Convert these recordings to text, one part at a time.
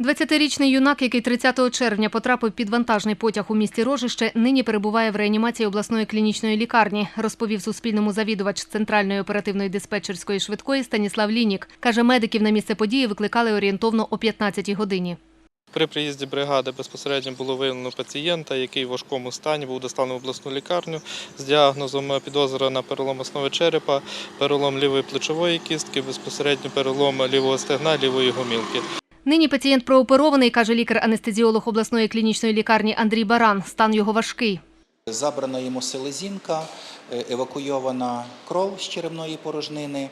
20-річний юнак, який 30 червня потрапив під вантажний потяг у місті Рожище, нині перебуває в реанімації обласної клінічної лікарні, розповів Суспільному завідувач Центральної оперативної диспетчерської швидкої Станіслав Лінік. Каже, медиків на місце події викликали орієнтовно о 15-й годині. При приїзді бригади безпосередньо було виявлено пацієнта, який в важкому стані був доставлений в обласну лікарню з діагнозом підозра на перелом основи черепа, перелом лівої плечової кістки, безпосередньо перелом лівого стегна, лівої гомілки. Нині пацієнт прооперований, каже лікар-анестезіолог обласної клінічної лікарні Андрій Баран. Стан його важкий. Забрана йому селезінка, е, евакуйована кров з черевної порожнини.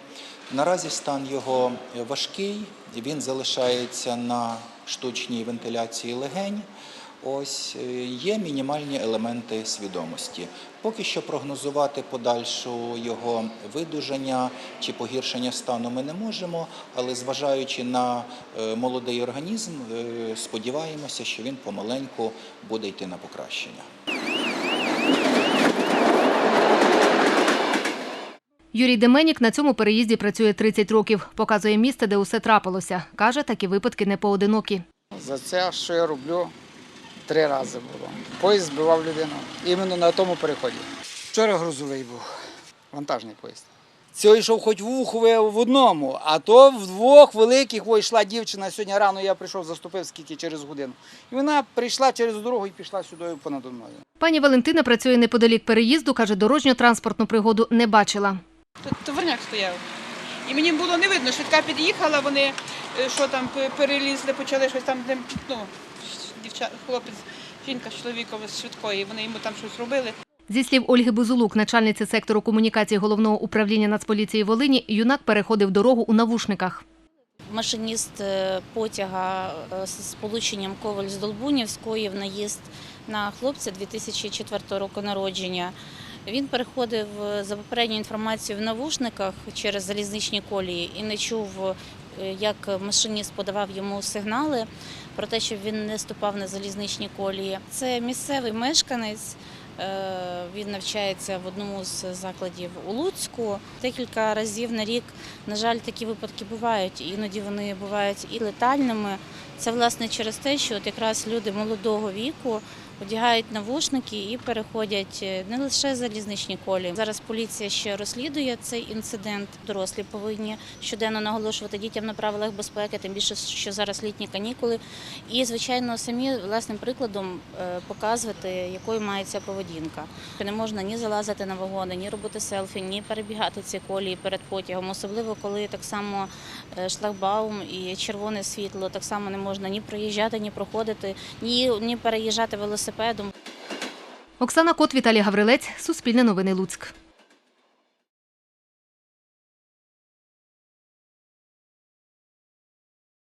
Наразі стан його важкий, він залишається на штучній вентиляції легень. Ось е, є мінімальні елементи свідомості. Поки що прогнозувати подальшу його видужання чи погіршення стану ми не можемо, але зважаючи на е, молодий організм, е, сподіваємося, що він помаленьку буде йти на покращення. Юрій Деменік на цьому переїзді працює 30 років. Показує місце, де усе трапилося. Каже, такі випадки не поодинокі. За це, що я роблю, три рази було. Поїзд збивав людину. Іменно на тому переході. Вчора грузовий був, вантажний поїзд. Цей йшов хоч в уху в одному, а то в двох великих йшла дівчина. Сьогодні рано я прийшов, заступив скільки через годину. І вона прийшла через дорогу і пішла сюди понад мною. Пані Валентина працює неподалік переїзду. Каже, дорожньо-транспортну пригоду не бачила. Тут товарняк стояв. І мені було не видно, швидка під'їхала, вони е, що там перелізли, почали щось там, ну, дівча, хлопець, жінка з чоловіком з швидкої, вони йому там щось робили. Зі слів Ольги Бузулук, начальниці сектору комунікації головного управління Нацполіції Волині, юнак переходив дорогу у навушниках. Машиніст е, потяга е, з сполученням Коваль з Долбунів скоїв наїзд на хлопця 2004 року народження. Він переходив е, за попередньою інформацією в навушниках через залізничні колії і не чув, як машиніст подавав йому сигнали про те, щоб він не ступав на залізничні колії. Це місцевий мешканець. Е, Він навчається в одному з закладів у Луцьку. Декілька разів на рік, на жаль, такі випадки бувають. Іноді вони бувають і летальними. Це власне через те, що от якраз люди молодого віку одягають навушники і переходять е, не лише залізничні колії. Зараз поліція ще розслідує цей інцидент. Дорослі повинні щоденно наголошувати дітям на правилах безпеки, тим більше, що зараз літні канікули. І, звичайно, самі власним прикладом е, показувати, якою має ця поведінка. Не можна ні залазити на вагони, ні робити селфі, ні перебігати ці колії перед потягом, особливо коли так само е, шлагбаум і червоне світло, так само не можна ні проїжджати, ні проходити, ні, ні переїжджати велосипедом. Оксана Кот, Віталій Гаврилець, Суспільне новини Луцьк.